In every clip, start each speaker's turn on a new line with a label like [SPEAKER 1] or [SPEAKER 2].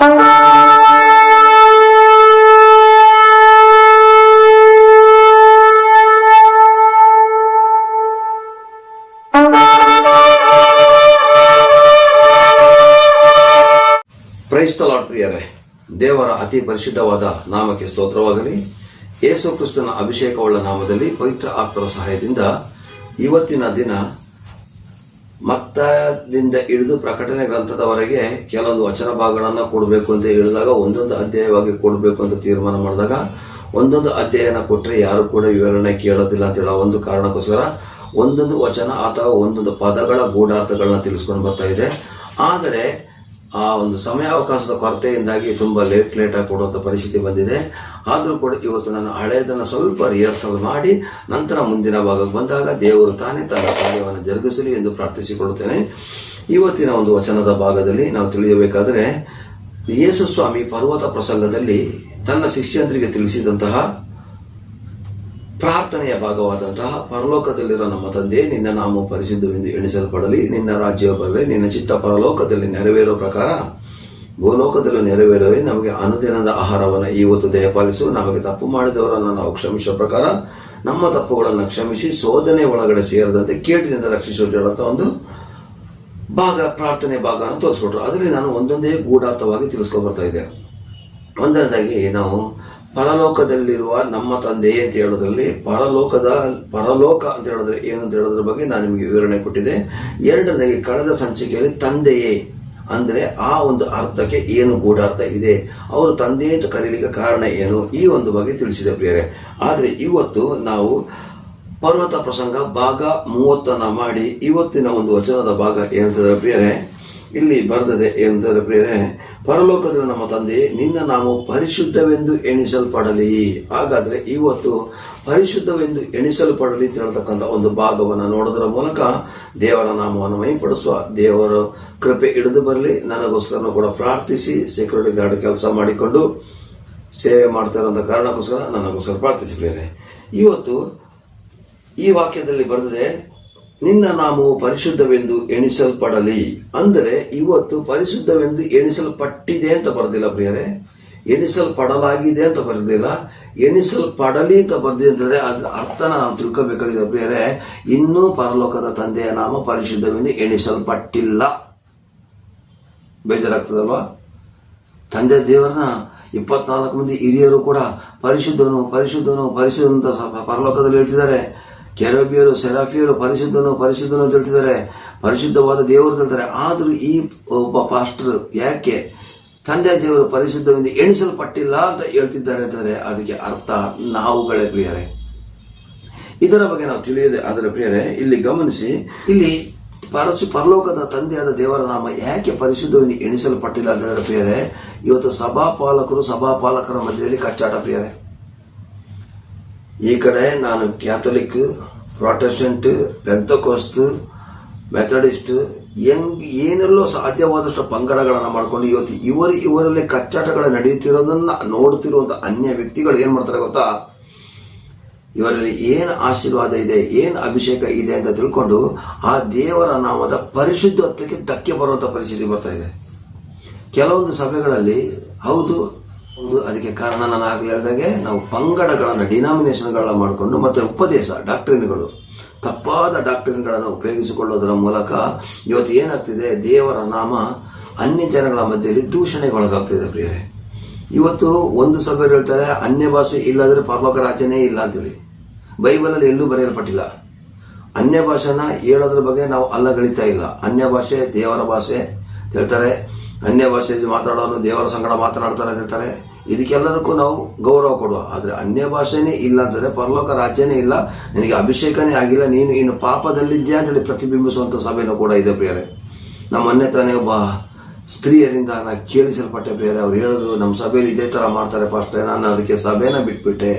[SPEAKER 1] ಪ್ರಿಯರೇ. ದೇವರ ಅತಿ ಪರಿಶುದ್ಧವಾದ ನಾಮಕ್ಕೆ ಸ್ತೋತ್ರವಾಗಲಿ. ಯೇಸು ಕ್ರಿಸ್ತನ ಅಭಿಷೇಕವುಳ್ಳ ನಾಮದಲ್ಲಿ ಪವಿತ್ರ ಆತ್ಮರ ಸಹಾಯದಿಂದ ಇವತ್ತಿನ ದಿನ ಮತ್ತದಿಂದ ಹಿಡಿದು ಪ್ರಕಟಣೆ ಗ್ರಂಥದವರೆಗೆ ಕೆಲವೊಂದು ವಚನ ಭಾಗಗಳನ್ನು ಕೊಡಬೇಕು ಅಂತ ಹೇಳಿದಾಗ, ಒಂದೊಂದು ಅಧ್ಯಾಯವಾಗಿ ಕೊಡಬೇಕು ಅಂತ ತೀರ್ಮಾನ ಮಾಡಿದಾಗ, ಒಂದೊಂದು ಅಧ್ಯಾಯನ ಕೊಟ್ಟರೆ ಯಾರು ಕೂಡ ವಿವರಣೆ ಕೇಳೋದಿಲ್ಲ ಅಂತ ಹೇಳೋ ಒಂದು ಕಾರಣಕ್ಕೋಸ್ಕರ ಒಂದೊಂದು ವಚನ ಅಥವಾ ಒಂದೊಂದು ಪದಗಳ ಗೂಢಾರ್ಥಗಳನ್ನ ತಿಳಿಸ್ಕೊಂಡು ಬರ್ತಾ ಇದೆ. ಆದರೆ ಆ ಒಂದು ಸಮಯಾವಕಾಶದ ಕೊರತೆಯಿಂದಾಗಿ ತುಂಬಾ ಲೇಟ್ ಲೇಟ್ ಆಗಿ ಕೊಡುವಂತ ಪರಿಸ್ಥಿತಿ ಬಂದಿದೆ. ಆದರೂ ಕೂಡ ಇವತ್ತು ನಾನು ಹಳೆಯದನ್ನು ಸ್ವಲ್ಪ ರಿಹರ್ಸಲ್ ಮಾಡಿ ನಂತರ ಮುಂದಿನ ಭಾಗಕ್ಕೆ ಬಂದಾಗ ದೇವರು ತಾನೇ ತನ್ನ ಕಾರ್ಯವನ್ನು ಜರುಗಿಸಲಿ ಎಂದು ಪ್ರಾರ್ಥಿಸಿಕೊಳ್ಳುತ್ತೇನೆ. ಇವತ್ತಿನ ಒಂದು ವಚನದ ಭಾಗದಲ್ಲಿ ನಾವು ತಿಳಿಯಬೇಕಾದರೆ, ಯೇಸು ಸ್ವಾಮಿ ಪರ್ವತ ಪ್ರಸಂಗದಲ್ಲಿ ತನ್ನ ಶಿಷ್ಯಂದ್ರಿಗೆ ತಿಳಿಸಿದಂತಹ ಪ್ರಾರ್ಥನೆಯ ಭಾಗವಾದಂತಹ ಪರಲೋಕದಲ್ಲಿರೋ ನಮ್ಮ ತಂದೆ, ನಿನ್ನ ನಾಮ ಪರಿಶುದ್ಧವೆಂದು ಎಣಿಸಲ್ಪಡಲಿ. ನಿನ್ನ ರಾಜ್ಯ ಬರಲಿ, ನಿನ್ನ ಚಿತ್ತ ಪರಲೋಕದಲ್ಲಿ ನೆರವೇರೋ ಪ್ರಕಾರ ಭೂಲೋಕದಲ್ಲೂ ನೆರವೇರಲಿ. ನಮಗೆ ಅನುದಿನದ ಆಹಾರವನ್ನು ಇವತ್ತು ದಯಪಾಲಿಸು. ನಮಗೆ ತಪ್ಪು ಮಾಡಿದವರನ್ನು ನಾವು ಕ್ಷಮಿಸುವ ಪ್ರಕಾರ ನಮ್ಮ ತಪ್ಪುಗಳನ್ನು ಕ್ಷಮಿಸಿ ಶೋಧನೆ ಒಳಗಡೆ ಸೇರದಂತೆ ಕೇಟಿನಿಂದ ರಕ್ಷಿಸುವಂತ ಒಂದು ಭಾಗ, ಪ್ರಾರ್ಥನೆ ಭಾಗವನ್ನು ತೋರಿಸ್ಕೊಟ್ರು. ಅದರಲ್ಲಿ ನಾನು ಒಂದೊಂದೇ ಗೂಢಾರ್ಥವಾಗಿ ತಿಳಿಸ್ಕೊಂಡು ಬರ್ತಾ ಇದ್ದೆ. ಒಂದನೇದಾಗಿ ನಾವು ಪರಲೋಕದಲ್ಲಿರುವ ನಮ್ಮ ತಂದೆ ಅಂತ ಹೇಳೋದ್ರಲ್ಲಿ ಪರಲೋಕದ, ಪರಲೋಕ ಅಂತ ಹೇಳಿದ್ರೆ ಏನು ಅಂತ ಹೇಳೋದ್ರ ಬಗ್ಗೆ ನಾನು ನಿಮಗೆ ವಿವರಣೆ ಕೊಟ್ಟಿದೆ ಎರಡನೇ ಕಳೆದ ಸಂಚಿಕೆಯಲ್ಲಿ ತಂದೆಯೇ ಅಂದ್ರೆ ಆ ಒಂದು ಅರ್ಥಕ್ಕೆ ಏನು ಗೂಢಾರ್ಥ ಇದೆ. ಅವರು ತಂದೆ ಅಂತ ಕರೀಲಿಕ್ಕೆ ಕಾರಣ ಏನು? ಈ ಒಂದು ಬಗ್ಗೆ ತಿಳಿಸಿದ ಪ್ರಿಯರೇ. ಆದರೆ ಇವತ್ತು ನಾವು ಪರ್ವತ ಪ್ರಸಂಗ ಭಾಗ ಮೂವತ್ತನ್ನ ಮಾಡಿ ಇವತ್ತಿನ ಒಂದು ವಚನದ ಭಾಗ ಏನಂತಂದ್ರೆ ಪ್ರಿಯರೇ ಇಲ್ಲಿ ಬರೆದದೆ ಎಂದರೆ ಪ್ರಿಯರೇ, ಪರಲೋಕದಲ್ಲಿ ನಮ್ಮ ತಂದೆ, ನಿನ್ನ ನಾವು ಪರಿಶುದ್ಧವೆಂದು ಎಣಿಸಲ್ಪಡಲಿ. ಹಾಗಾದ್ರೆ ಇವತ್ತು ಪರಿಶುದ್ಧವೆಂದು ಎಣಿಸಲ್ಪಡಲಿ ಅಂತ ಹೇಳ್ತಕ್ಕಂಥ ಒಂದು ಭಾಗವನ್ನು ನೋಡೋದರ ಮೂಲಕ ದೇವರ ನಾಮವನ್ನು ಮೈಪಡಿಸುವ ದೇವರ ಕೃಪೆ ಹಿಡಿದು ಬರಲಿ. ನನಗೋಸ್ಕರ ಕೂಡ ಪ್ರಾರ್ಥಿಸಿ ಸೆಕ್ಯೂರಿಟಿ ಗಾರ್ಡ್ ಕೆಲಸ ಮಾಡಿಕೊಂಡು ಸೇವೆ ಮಾಡ್ತಾ ಇರೋಂಥ ಕಾರಣಕ್ಕೋಸ್ಕರ ನನಗೋಸ್ಕರ ಪ್ರಾರ್ಥಿಸಿದ್ದೇನೆ ಇವತ್ತು ಈ ವಾಕ್ಯದಲ್ಲಿ ಬರೆದಿದೆ ನಿನ್ನ ನಾಮವು ಪರಿಶುದ್ಧವೆಂದು ಎಣಿಸಲ್ಪಡಲಿ. ಅಂದರೆ ಇವತ್ತು ಪರಿಶುದ್ಧವೆಂದು ಎಣಿಸಲ್ಪಟ್ಟಿದೆ ಅಂತ ಬರೆದಿಲ್ಲ ಪ್ರಿಯರೇ. ಎಣಿಸಲ್ಪಡಲಾಗಿದೆ ಅಂತ ಬರೆದಿಲ್ಲ. ಎಣಿಸಲ್ಪಡಲಿ ಅಂತ ಬರ್ದಿದೆ ಅಂತಂದ್ರೆ ಅದ್ರ ಅರ್ಥನ ನಾವು ತಿಳ್ಕೋಬೇಕಾಗಿದೆ ಪ್ರಿಯರೇ. ಇನ್ನೂ ಪರಲೋಕದ ತಂದೆಯ ನಾಮ ಪರಿಶುದ್ಧವೆಂದು ಎಣಿಸಲ್ಪಟ್ಟಿಲ್ಲ. ಬೇಜಾರಾಗ್ತದಲ್ವಾ? ತಂದೆ ದೇವರನ್ನ ಇಪ್ಪತ್ನಾಲ್ಕು ಮಂದಿ ಹಿರಿಯರು ಕೂಡ ಪರಿಶುದ್ಧನು ಪರಿಶುದ್ಧನು ಪರಿಶುದ್ಧ ಪರಲೋಕದಲ್ಲಿ ಹೇಳ್ತಿದ್ದಾರೆ. ಕೆರಬಿಯರು, ಸೆರಾಫಿಯರು, ಪರಿಶುದ್ಧನು ಪರಿಶುದ್ಧನು ತಿಳ್ತಿದ್ದಾರೆ ಪರಿಶುದ್ಧವಾದ ದೇವರು ತಿಳ್ತಾರೆ ಆದರೂ ಈ ಒಬ್ಬ ಪಾಸ್ಟರ್ ಯಾಕೆ? ತಂದೆ ದೇವರು ಪರಿಶುದ್ಧವೆಂದು ಎಣಿಸಲ್ಪಟ್ಟಿಲ್ಲ ಅಂತ ಹೇಳ್ತಿದ್ದಾರೆ ಅಂತಾರೆ ಅದಕ್ಕೆ ಅರ್ಥ ನಾವುಗಳೇ ಪ್ರಿಯರೇ. ಇದರ ಬಗ್ಗೆ ನಾವು ತಿಳಿಯದೆ ಅದರ ಪ್ರಿಯರೇ, ಇಲ್ಲಿ ಗಮನಿಸಿ, ಇಲ್ಲಿ ಪರಶು ಪರಲೋಕದ ತಂದೆಯಾದ ದೇವರ ನಾಮ ಯಾಕೆ ಪರಿಶುದ್ಧವೆಂದು ಎಣಿಸಲ್ಪಟ್ಟಿಲ್ಲ ಅದರ ಪ್ರಿಯರೇ, ಇವತ್ತು ಸಭಾಪಾಲಕರು ಸಭಾಪಾಲಕರ ಮಧ್ಯದಲ್ಲಿ ಕಚ್ಚಾಟ ಪ್ರಿಯರೇ. ಈ ಕಡೆ ನಾನು ಕ್ಯಾಥಲಿಕ್, ಪ್ರೊಟೆಸ್ಟೆಂಟ್, ಪೆಂತಕೋಸ್ತ್, ಮೆಥಡಿಸ್ಟ್, ಹೆಂಗ್ ಏನೆಲ್ಲೋ ಸಾಧ್ಯವಾದಷ್ಟು ಪಂಗಡಗಳನ್ನು ಮಾಡ್ಕೊಂಡು ಇವತ್ತು ಇವರು ಇವರಲ್ಲಿ ಕಚ್ಚಾಟಗಳು ನಡೆಯುತ್ತಿರೋದನ್ನ ನೋಡುತ್ತಿರುವಂತ ಅನ್ಯ ವ್ಯಕ್ತಿಗಳು ಏನ್ ಮಾಡ್ತಾರೆ ಗೊತ್ತಾ? ಇವರಲ್ಲಿ ಏನು ಆಶೀರ್ವಾದ ಇದೆ, ಏನು ಅಭಿಷೇಕ ಇದೆ ಅಂತ ತಿಳ್ಕೊಂಡು ಆ ದೇವರ ನಾಮದ ಪರಿಶುದ್ಧತ್ವಕ್ಕೆ ಧಕ್ಕೆ ಬರುವಂತ ಪರಿಸ್ಥಿತಿ ಬರ್ತಾ ಇದೆ. ಕೆಲವೊಂದು ಸಭೆಗಳಲ್ಲಿ ಹೌದು ಹೌದು, ಅದಕ್ಕೆ ಕಾರಣ ನಾನು ಆಗ್ಲೇ ಹೇಳಿದಾಗೆ ನಾವು ಪಂಗಡಗಳನ್ನ ಡಿನಾಮಿನೇಷನ್ಗಳನ್ನ ಮಾಡಿಕೊಂಡು ಮತ್ತೆ ಉಪದೇಶ ಡಾಕ್ಟ್ರಿನ್ಗಳು ತಪ್ಪಾದ ಡಾಕ್ಟ್ರಿನ್ಗಳನ್ನು ಉಪಯೋಗಿಸಿಕೊಳ್ಳೋದರ ಮೂಲಕ ಇವತ್ತು ಏನಾಗ್ತಿದೆ, ದೇವರ ನಾಮ ಅನ್ಯ ಜನಗಳ ಮಧ್ಯೆಯಲ್ಲಿ ದೂಷಣೆಗೊಳಗಾಗ್ತಿದೆ ಪ್ರಿಯರೇ. ಇವತ್ತು ಒಂದು ಸಭೆ ಹೇಳ್ತಾರೆ, ಅನ್ಯ ಭಾಷೆ ಇಲ್ಲಾದ್ರೆ ಪರಲೋಕ ರಾಜ್ಯನೇ ಇಲ್ಲ ಅಂತೇಳಿ. ಬೈಬಲಲ್ಲಿ ಎಲ್ಲೂ ಬರೆಯಲ್ಪಟ್ಟಿಲ್ಲ. ಅನ್ಯ ಭಾಷೆನ ಹೇಳೋದ್ರ ಬಗ್ಗೆ ನಾವು ಅಲ್ಲಗಳಿತಾ ಇಲ್ಲ. ಅನ್ಯ ಭಾಷೆ ದೇವರ ಭಾಷೆ ಹೇಳ್ತಾರೆ. ಅನ್ಯ ಭಾಷೆಯಲ್ಲಿ ಮಾತಾಡೋನು ದೇವರ ಸಂಗಡ ಮಾತನಾಡ್ತಾರೆ ಅಂತ ಹೇಳ್ತಾರೆ. ಇದಕ್ಕೆಲ್ಲದಕ್ಕೂ ನಾವು ಗೌರವ ಕೊಡುವ. ಆದರೆ ಅನ್ಯ ಭಾಷೆನೇ ಇಲ್ಲ ಅಂದರೆ ಪರಲೋಕ ರಾಜ್ಯನೇ ಇಲ್ಲ. ನಿನಗೆ ಅಭಿಷೇಕನೇ ಆಗಿಲ್ಲ. ನೀನು ಇನ್ನು ಪಾಪದಲ್ಲಿದ್ಯಾ ಅಂತೇಳಿ ಪ್ರತಿಬಿಂಬಿಸುವಂತ ಸಭೆನೂ ಕೂಡ ಇದೆ ಪ್ರಿಯರೇ. ನಮ್ಮ ಮೊನ್ನೆ ತಾನೇ ಒಬ್ಬ ಸ್ತ್ರೀಯರಿಂದ ನಾನು ಕೇಳಿಸಲ್ಪಟ್ಟೆ ಬೇರೆ ಅವ್ರು ಹೇಳಿದ್ರು, ನಮ್ಮ ಸಭೆಯಲ್ಲಿ ಇದೇ ತರ ಮಾಡ್ತಾರೆ ಫಸ್ಟ್ ನಾನು ಅದಕ್ಕೆ ಸಭೆನ ಬಿಟ್ಬಿಟ್ಟೆ.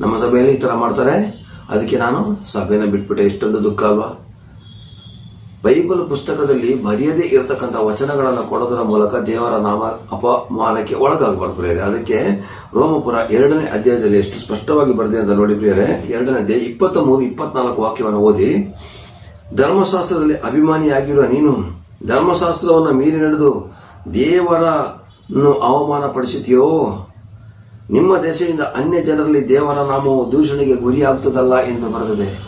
[SPEAKER 1] ನಮ್ಮ ಸಭೆಯಲ್ಲಿ ಈ ಥರ ಮಾಡ್ತಾರೆ? ಅದಕ್ಕೆ ನಾನು ಸಭೆನ ಬಿಟ್ಬಿಟ್ಟೆ. ಇಷ್ಟೊಂದು ದುಃಖ ಅಲ್ವಾ? ಬೈಬಲ್ ಪುಸ್ತಕದಲ್ಲಿ ಮರ್ಯಾದೆ ಇರತಕ್ಕಂಥ ವಚನಗಳನ್ನು ಕೊಡೋದರ ಮೂಲಕ ದೇವರ ನಾಮ ಅಪಮಾನಕ್ಕೆ ಒಳಗಾಗಬಾರ್ದು ಪ್ರಿಯರೇ. ಅದಕ್ಕೆ ರೋಮಪುರ ಎರಡನೇ ಅಧ್ಯಾಯದಲ್ಲಿ ಎಷ್ಟು ಸ್ಪಷ್ಟವಾಗಿ ಬರೆದಿದೆ ಅಂತ ನೋಡಿ ಪ್ರಿಯರೇ. ಎರಡನೇ ಅಧ್ಯಾಯ ಇಪ್ಪತ್ತ ಮೂರು ಇಪ್ಪತ್ನಾಲ್ಕು ವಾಕ್ಯವನ್ನು ಓದಿ. ಧರ್ಮಶಾಸ್ತ್ರದಲ್ಲಿ ಅಭಿಮಾನಿಯಾಗಿರುವ ನೀನು ಧರ್ಮಶಾಸ್ತ್ರವನ್ನು ಮೀರಿ ನಡೆದು ದೇವರನ್ನು ಅವಮಾನಪಡಿಸುತ್ತೀಯೋ ನಿಮ್ಮ ದೆಸೆಯಿಂದ ಅನ್ಯ ಜನರಲ್ಲಿ ದೇವರ ನಾಮವು ದೂಷಣೆಗೆ ಗುರಿಯಾಗ್ತದಲ್ಲ ಎಂದು ಬರೆದಿದೆ.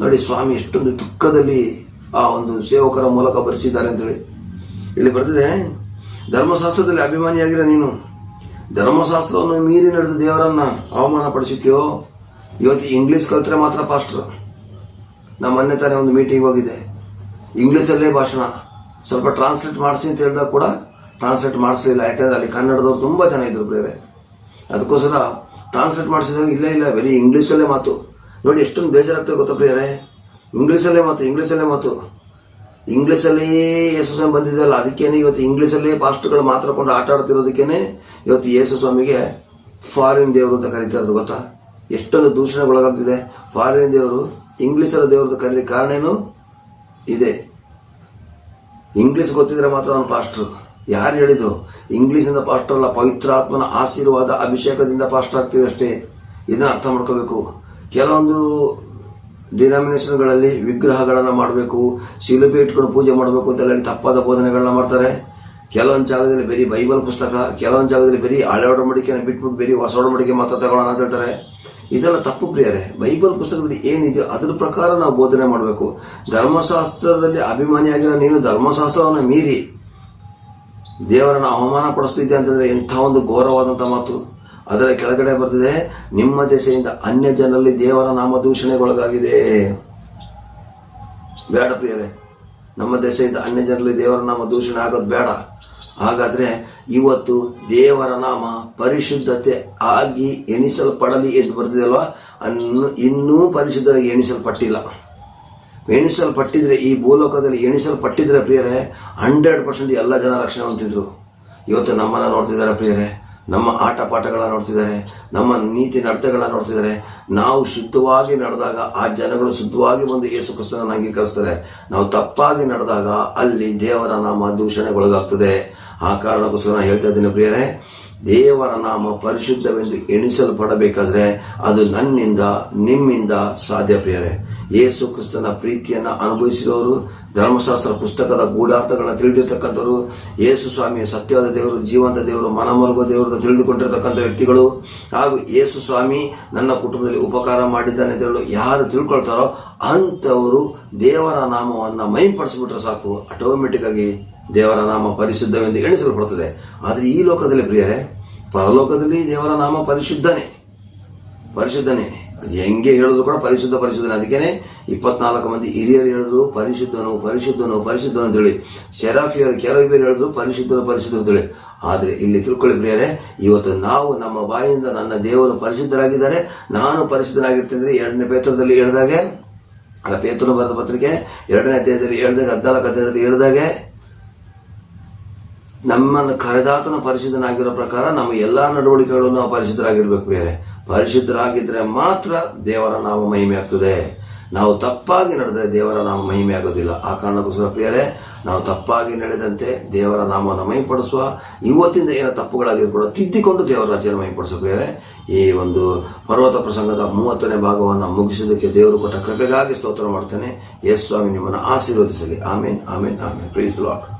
[SPEAKER 1] ನೋಡಿ ಸ್ವಾಮಿ, ಎಷ್ಟೊಂದು ದುಃಖದಲ್ಲಿ ಆ ಒಂದು ಸೇವಕರ ಮೂಲಕ ಬರೆಸಿದ್ದಾರೆ ಅಂತೇಳಿ. ಇಲ್ಲಿ ಬರೆದಿದೆ, ಧರ್ಮಶಾಸ್ತ್ರದಲ್ಲಿ ಅಭಿಮಾನಿಯಾಗಿರ ನೀನು, ಧರ್ಮಶಾಸ್ತ್ರವನ್ನು ಮೀರಿ ನಡೆದ ದೇವರನ್ನ ಅವಮಾನ ಪಡಿಸುತ್ತೀಯೋ ಇವತ್ತು ಇಂಗ್ಲಿಷ್ ಕಲ್ತ್ರೆ ಮಾತ್ರ ಪಾಸ್ಟರ್. ನಮ್ಮ ಮೊನ್ನೆ ತಾನೇ ಒಂದು ಮೀಟಿಂಗ್ ಹೋಗಿದೆ. ಇಂಗ್ಲೀಷಲ್ಲೇ ಭಾಷಣ. ಸ್ವಲ್ಪ ಟ್ರಾನ್ಸ್ಲೇಟ್ ಮಾಡಿಸಿ ಅಂತ ಹೇಳಿದಾಗ ಕೂಡ ಟ್ರಾನ್ಸ್ಲೇಟ್ ಮಾಡಿಸಲಿಲ್ಲ. ಯಾಕಂದ್ರೆ ಅಲ್ಲಿ ಕನ್ನಡದವ್ರು ತುಂಬ ಜನ ಇದ್ರು ಬೇರೆ ಅದಕ್ಕೋಸ್ಕರ ಟ್ರಾನ್ಸ್ಲೇಟ್ ಮಾಡಿಸಿದಾಗ ಇಲ್ಲ ಇಲ್ಲ, ಬರೀ ಇಂಗ್ಲೀಷಲ್ಲೇ ಮಾತು. ನೋಡಿ ಎಷ್ಟೊಂದು ಬೇಜಾರಾಗ್ತದೆ ಗೊತ್ತಾ ಪ್ರಿಯರೇ? ಇಂಗ್ಲೀಷಲ್ಲೇ ಮಾತು ಇಂಗ್ಲೀಷಲ್ಲೇ ಮಾತು. ಇಂಗ್ಲೀಷಲ್ಲಿ ಯೇಸು ಸ್ವಾಮಿ ಬಂದಿದ್ದಲ್ಲ, ಅದಕ್ಕೇನೆ ಇವತ್ತು ಇಂಗ್ಲೀಷಲ್ಲೇ ಪಾಸ್ಟ್ಗಳು ಮಾತಾಡ್ಕೊಂಡು ಆಟ ಆಡ್ತಿರೋದಕ್ಕೇನೆ ಇವತ್ತು ಯೇಸು ಸ್ವಾಮಿಗೆ ಫಾರಿನ್ ದೇವರು ಅಂತ ಕರೀತಾ ಇರೋದು ಗೊತ್ತಾ? ಎಷ್ಟೊಂದು ದೂಷಣೆಗೊಳಗಾಗ್ತಿದೆ. ಫಾರಿನ್ ದೇವರು ಇಂಗ್ಲೀಷರ ದೇವ್ರದ್ದು ಕರೀಲಿಕ್ಕೆ ಕಾರಣ ಏನು? ಇದೆ. ಇಂಗ್ಲೀಷ್ ಗೊತ್ತಿದ್ರೆ ಮಾತ್ರ ನಾನು ಪಾಸ್ಟರ್. ಯಾರು ಹೇಳಿದ್ದು? ಇಂಗ್ಲೀಷಿಂದ ಪಾಸ್ಟರ್ ಅಲ್ಲ ಪವಿತ್ರಾತ್ಮನ ಆಶೀರ್ವಾದ ಅಭಿಷೇಕದಿಂದ ಪಾಸ್ಟರ್ ಆಗ್ತೀವಿ ಅಷ್ಟೇ. ಇದನ್ನ ಅರ್ಥ ಮಾಡ್ಕೋಬೇಕು. ಕೆಲವೊಂದು ಡಿನಾಮಿನೇಷನ್ಗಳಲ್ಲಿ ವಿಗ್ರಹಗಳನ್ನು ಮಾಡಬೇಕು, ಶಿಲುಬೆ ಇಟ್ಕೊಂಡು ಪೂಜೆ ಮಾಡಬೇಕು ಅಂತೆಲ್ಲ ಹೇಳಿ ತಪ್ಪಾದ ಬೋಧನೆಗಳನ್ನ ಮಾಡ್ತಾರೆ. ಕೆಲವೊಂದು ಜಾಗದಲ್ಲಿ ಬರೀ ಬೈಬಲ್ ಪುಸ್ತಕ, ಕೆಲವೊಂದು ಜಾಗದಲ್ಲಿ ಬರೀ ಹಳೆ ಒಡಂಬಡಿಕೆನ ಬಿಟ್ಬಿಟ್ಟು ಬರೀ ಹೊಸ ಒಡಂಬಡಿಕೆ ಮಾತ್ರ ತಗೊಳ್ಳೋಣ ಅಂತ ಹೇಳ್ತಾರೆ. ಇದೆಲ್ಲ ತಪ್ಪು ಪ್ರಿಯರೇ, ಬೈಬಲ್ ಪುಸ್ತಕದಲ್ಲಿ ಏನಿದೆಯೋ ಅದ್ರ ಪ್ರಕಾರ ನಾವು ಬೋಧನೆ ಮಾಡಬೇಕು. ಧರ್ಮಶಾಸ್ತ್ರದಲ್ಲಿ ಅಭಿಮಾನಿಯಾಗಿರೋ ನೀನು ಧರ್ಮಶಾಸ್ತ್ರವನ್ನು ಮೀರಿ ದೇವರನ್ನ ಅವಮಾನ ಪಡಿಸ್ತಿದ್ದೆ ಅಂತಂದ್ರೆ ಎಂಥ ಒಂದು ಘೋರವಾದಂಥ ಮಾತು. ಅದರ ಕೆಳಗಡೆ ಬರ್ತಿದೆ ನಿಮ್ಮ ದೆಸೆಯಿಂದ ಅನ್ಯ ಜನರಲ್ಲಿ ದೇವರ ನಾಮ ದೂಷಣೆಗೊಳಗಾಗಿದೆ ಬೇಡ ಪ್ರಿಯರೇ, ನಮ್ಮ ದೆಸೆಯಿಂದ ಅನ್ಯ ಜನರಲ್ಲಿ ದೇವರ ನಾಮ ದೂಷಣೆ ಆಗೋದು ಬೇಡ. ಹಾಗಾದ್ರೆ ಇವತ್ತು ದೇವರ ನಾಮ ಪರಿಶುದ್ಧತೆ ಆಗಿ ಎಣಿಸಲ್ಪಡಲಿ ಎಂದು ಬರ್ತಿದೆಯಲ್ವಾ ಅನ್ನು, ಇನ್ನೂ ಪರಿಶುದ್ಧರಾಗಿ ಎಣಿಸಲ್ಪಟ್ಟಿಲ್ಲ. ಎಣಿಸಲ್ಪಟ್ಟಿದ್ರೆ, ಈ ಭೂಲೋಕದಲ್ಲಿ ಎಣಿಸಲ್ಪಟ್ಟಿದ್ರೆ ಪ್ರಿಯರೇ, ಹಂಡ್ರೆಡ್ ಪರ್ಸೆಂಟ್ ಎಲ್ಲ ಜನ ರಕ್ಷಣೆ ಹೊಂದಿದ್ರು ಇವತ್ತು ನಮ್ಮನ್ನ ನೋಡ್ತಿದ್ದಾರೆ ಪ್ರಿಯರೇ ನಮ್ಮ ಆಟ ಪಾಠಗಳನ್ನ ನೋಡ್ತಿದ್ದಾರೆ, ನಮ್ಮ ನೀತಿ ನಡತೆಗಳನ್ನ ನೋಡ್ತಿದ್ದಾರೆ. ನಾವು ಶುದ್ಧವಾಗಿ ನಡೆದಾಗ ಆ ಜನಗಳು ಶುದ್ಧವಾಗಿ ಬಂದು ಯೇಸು ಕ್ರಿಸ್ತನ ಅಂಗೀಕರಿಸ್ತಾರೆ. ನಾವು ತಪ್ಪಾಗಿ ನಡೆದಾಗ ಅಲ್ಲಿ ದೇವರ ನಾಮ ದೂಷಣೆಗೊಳಗಾಗ್ತದೆ. ಆ ಕಾರಣಕ್ಕೋಸ್ಕರ ನಾನು ಹೇಳ್ತಾ ಇದ್ದೀನಿ ಪ್ರಿಯರೇ, ದೇವರ ನಾಮ ಪರಿಶುದ್ಧವೆಂದು ಎಣಿಸಲ್ಪಡಬೇಕಾದ್ರೆ ಅದು ನನ್ನಿಂದ, ನಿಮ್ಮಿಂದ ಸಾಧ್ಯ ಪ್ರಿಯರೇ. ಯೇಸು ಕ್ರಿಸ್ತನ ಪ್ರೀತಿಯನ್ನ ಅನುಭವಿಸಿದವರು, ಧರ್ಮಶಾಸ್ತ್ರ ಪುಸ್ತಕದ ಗೂಢಾರ್ಥಗಳನ್ನ ತಿಳಿದಿರ್ತಕ್ಕಂಥವ್ರು, ಯೇಸು ಸ್ವಾಮಿಯ ಸತ್ಯವಾದ ದೇವರು, ಜೀವಂತ ದೇವರು ಮನಮರುಗ ದೇವರು ತಿಳಿದುಕೊಂಡಿರತಕ್ಕಂಥ ವ್ಯಕ್ತಿಗಳು, ಹಾಗೂ ಯೇಸು ಸ್ವಾಮಿ ನನ್ನ ಕುಟುಂಬದಲ್ಲಿ ಉಪಕಾರ ಮಾಡಿದ್ದಾನೆ ಅಂತ ಹೇಳಿ ಯಾರು ತಿಳ್ಕೊಳ್ತಾರೋ ಅಂಥವರು ದೇವರ ನಾಮವನ್ನು ಮೈಂಪಡಿಸ್ಬಿಟ್ರೆ ಸಾಕು ಆಟೋಮೆಟಿಕ್ ಆಗಿ ದೇವರ ನಾಮ ಪರಿಶುದ್ಧವೆಂದು ಎಣಿಸಲ್ಪಡುತ್ತದೆ ಆದರೆ ಈ ಲೋಕದಲ್ಲಿ ಪ್ರಿಯರೇ, ಪರಲೋಕದಲ್ಲಿ ದೇವರ ನಾಮ ಪರಿಶುದ್ಧನೇ ಪರಿಶುದ್ಧನೇ. ಅದು ಹೆಂಗೆ ಹೇಳಿದ್ರು ಕೂಡ ಪರಿಶುದ್ಧ ಪರಿಶುದ್ಧ ಅದಕ್ಕೇನೆ ಇಪ್ಪತ್ನಾಲ್ಕು ಮಂದಿ ಹಿರಿಯರು ಹೇಳಿದ್ರು, ಪರಿಶುದ್ಧನು ಪರಿಶುದ್ಧನು ಪರಿಶುದ್ಧನು ಅಂತೇಳಿ. ಶೆರಾಫಿಯರು ಬೇರೆ ಹೇಳಿದ್ರು, ಪರಿಶುದ್ಧನು ಪರಿಶುದ್ಧ ಅಂತೇಳಿ. ಆದರೆ ಇಲ್ಲಿ ತಿಳ್ಕೊಳ್ಳಿ ಪ್ರಿಯರೇ, ಇವತ್ತು ನಾವು ನಮ್ಮ ಬಾಯಿಂದ ನನ್ನ ದೇವರು ಪರಿಶುದ್ಧರಾಗಿದ್ದಾರೆ. ನಾನು ಪರಿಶುದ್ಧನಾಗಿರ್ತೇನೆ ಎರಡನೇ ಪೇತ್ರದಲ್ಲಿ ಹೇಳಿದಾಗೆ, ಅಲ್ಲ ಪೇತ್ರ ಬರೆದ ಪತ್ರಿಕೆ ಎರಡನೇ ಅಧ್ಯಾಯದಲ್ಲಿ ಹೇಳಿದಾಗ, ಹದಿನಾಲ್ಕು ಅಧ್ಯಾಯದಲ್ಲಿ ಹೇಳಿದಾಗೆ, ನಮ್ಮನ್ನು ಕರೆದಾತನು ಪರಿಶುದ್ಧನಾಗಿರೋ ಪ್ರಕಾರ ನಮ್ಮ ಎಲ್ಲಾ ನಡವಳಿಕೆಗಳನ್ನು ಪರಿಶುದ್ಧರಾಗಿರ್ಬೇಕು ಬೇರೆ ಪರಿಶುದ್ಧರಾಗಿದ್ರೆ ಮಾತ್ರ ದೇವರ ನಾಮ ಮಹಿಮೆ ಆಗ್ತದೆ. ನಾವು ತಪ್ಪಾಗಿ ನಡೆದರೆ ದೇವರ ನಾಮ ಮಹಿಮೆ ಆಗೋದಿಲ್ಲ. ಆ ಕಾರಣಕ್ಕೋಸ್ಕರ ಪ್ರಿಯರೇ, ನಾವು ತಪ್ಪಾಗಿ ನಡೆದಂತೆ ದೇವರ ನಾಮವನ್ನು ಮಹಿಪಡಿಸುವ ಇವತ್ತಿಂದ ಏನೋ ತಪ್ಪುಗಳಾಗಿರ್ಬೋದು ತಿದ್ದಿಕೊಂಡು ದೇವರ ರಾಜ್ಯವನ್ನು ಮೈಪಡಿಸುವ ಪ್ರಿಯರೇ. ಈ ಒಂದು ಪರ್ವತ ಪ್ರಸಂಗದ ಮೂವತ್ತನೇ ಭಾಗವನ್ನು ಮುಗಿಸೋದಕ್ಕೆ ದೇವರು ಕೊಟ್ಟ ಕೃಪೆಗಾಗಿ ಸ್ತೋತ್ರ ಮಾಡ್ತೇನೆ. ಯೇಸು ಸ್ವಾಮಿ ನಿಮ್ಮನ್ನು ಆಶೀರ್ವದಿಸಲಿ. ಆಮೇನ್ ಆಮೇನ್ ಆಮೇನ್. ಪ್ರೀಸ್ ಲಾಟ್